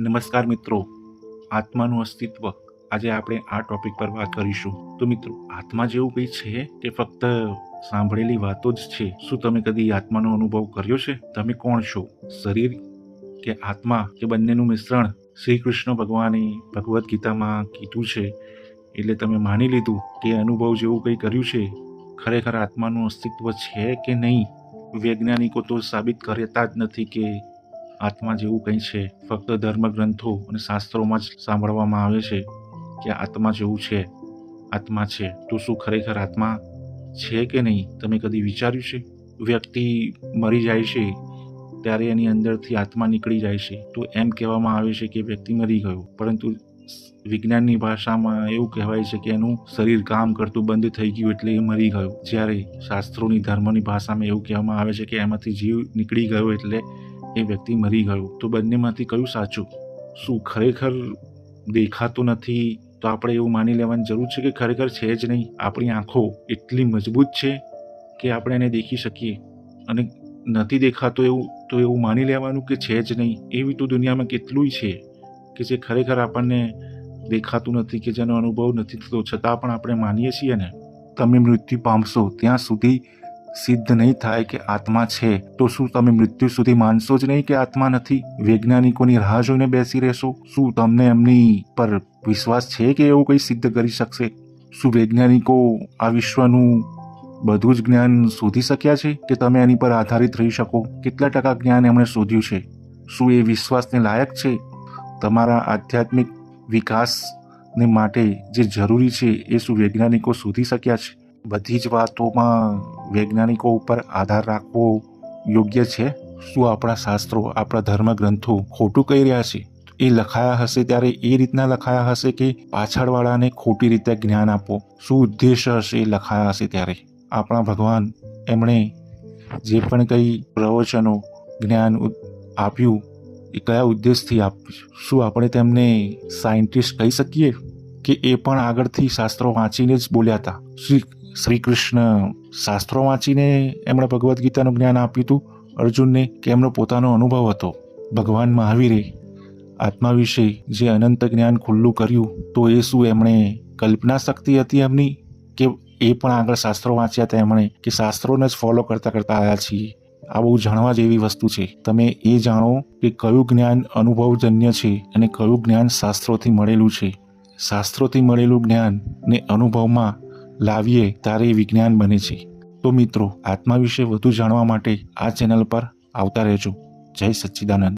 નમસ્કાર મિત્રો. આત્માનું અસ્તિત્વ. આજે આપણે આ ટોપિક પર વાત કરીશું. તો મિત્રો, આત્મા જેવું કંઈ છે કે ફક્ત સાંભળેલી વાતો જ છે? શું તમે કદી આત્માનો અનુભવ કર્યો છે? તમે કોણ છો? શરીર કે આત્મા કે બંનેનું મિશ્રણ શ્રી કૃષ્ણ ભગવાને ભગવદ્ ગીતામાં કીધું છે. એટલે તમે માની લીધું કે અનુભવ જેવું કંઈ કર્યું છે? ખરેખર આત્માનું અસ્તિત્વ છે કે નહીં? વૈજ્ઞાનિકો તો સાબિત કરતા જ નથી કે આત્મા જેવું કંઈ છે? ફક્ત ધર્મગ્રંથો અને શાસ્ત્રોમાં જ સાંભળવામાં આવે છે કે આત્મા જેવું છે? આત્મા છે. તો શું ખરેખર આત્મા છે કે નહીં? તમે કદી વિચાર્યું છે? વ્યક્તિ મરી જાય છે ત્યારે એની અંદરથી આત્મા નીકળી જાય છે. તો એમ કહેવામાં આવે છે કે વ્યક્તિ મરી ગયો. પરંતુ વિજ્ઞાનની ભાષામાં એવું કહેવાય છે કે એનું શરીર કામ કરતું બંધ થઈ ગયું એટલે એ મરી ગયો. જ્યારે શાસ્ત્રોની, ધર્મની ભાષામાં એવું કહેવામાં આવે છે કે એમાંથી જીવ નીકળી ગયો એટલે એ વ્યક્તિ મરી ગયો. તો બંનેમાંથી કયું સાચું? શું ખરેખર દેખાતું નથી? તો આપણે એવું માની લેવાની જરૂર છે કે ખરેખર છે જ નહીં. આપણી આંખો એટલી મજબૂત છે કે આપણે એને દેખી શકીએ. અને નથી દેખાતો એવું, તો એવું માની લેવાનું કે છે જ નહીં. એવી તો દુનિયામાં કેટલુંય છે કે જે ખરેખર આપણને દેખાતું નથી કે જેનો અનુભવ નથી થતો. છતાં પણ આપણે માનીએ છીએ ને, તમે મૃત્યુ પામશો ત્યાં સુધી સિદ્ધ નહીં થાય કે આત્મા છે, તો શું તમે મૃત્યુ સુધી માનશો જ નહીં કે આત્મા નથી? વૈજ્ઞાનિકોની રાહ જોઈને બેસી રહેશો. શું તમને એમની પર વિશ્વાસ છે કે એવું કંઈ સિદ્ધ કરી શકશે? શું વૈજ્ઞાનિકો આ વિશ્વનું બધું જ જ્ઞાન શોધી શક્યા છે કે તમે એની પર આધારિત રહી શકો? કેટલા ટકા જ્ઞાન એમણે શોધ્યું છે? શું એ વિશ્વાસને લાયક છે? તમારા આધ્યાત્મિક વિકાસને માટે જે જરૂરી છે એ શું વૈજ્ઞાનિકો શોધી શક્યા છે? બધી જ વાતોમાં વૈજ્ઞાનિકો ઉપર આધાર રાખવો યોગ્ય છે? શું આપણા શાસ્ત્રો, આપણા ધર્મગ્રંથો ખોટું કહી રહ્યા છે? એ લખાયા હશે ત્યારે એ રીતના લખાયા હશે કે પાછળવાળાને ખોટી રીતે જ્ઞાન આપો. શું ઉદ્દેશ હશે એ લખાયા હશે ત્યારે? આપણા ભગવાન એમણે જે પણ કંઈ પ્રવચનો, જ્ઞાન આપ્યું, એ કયા ઉદ્દેશથી આપ્યું શું આપણે તેમને સાયન્ટિસ્ટ કહી શકીએ? કે એ પણ આગળથી શાસ્ત્રો વાંચીને જ બોલ્યા હતા? શ્રી શ્રી કૃષ્ણ શાસ્ત્રો વાંચીને એમણે ભગવદ્ ગીતાનું જ્ઞાન આપ્યું હતું. અર્જુનને કે એમનો પોતાનો અનુભવ હતો. ભગવાન મહાવીરે આત્મા વિશે જે અનંત જ્ઞાન ખુલ્લું કર્યું, તો એ શું એમણે કલ્પના શક્તિ હતી એમની? કે એ પણ આગળ શાસ્ત્રો વાંચ્યા હતા એમણે? કે શાસ્ત્રોને જ ફોલો કરતા કરતા આવ્યા છીએ? આ બહુ જાણવા જેવી વસ્તુ છે. તમે એ જાણો કે કયું જ્ઞાન અનુભવજન્ય છે અને કયું જ્ઞાન શાસ્ત્રોથી મળેલું છે. શાસ્ત્રોથી મળેલું જ્ઞાન ને અનુભવમાં લાવીએ ત્યારે એ વિજ્ઞાન બને છે. તો મિત્રો, આત્મા વિશે વધુ જાણવા માટે આ ચેનલ પર આવતા રહેજો. જય સચ્ચિદાનંદ.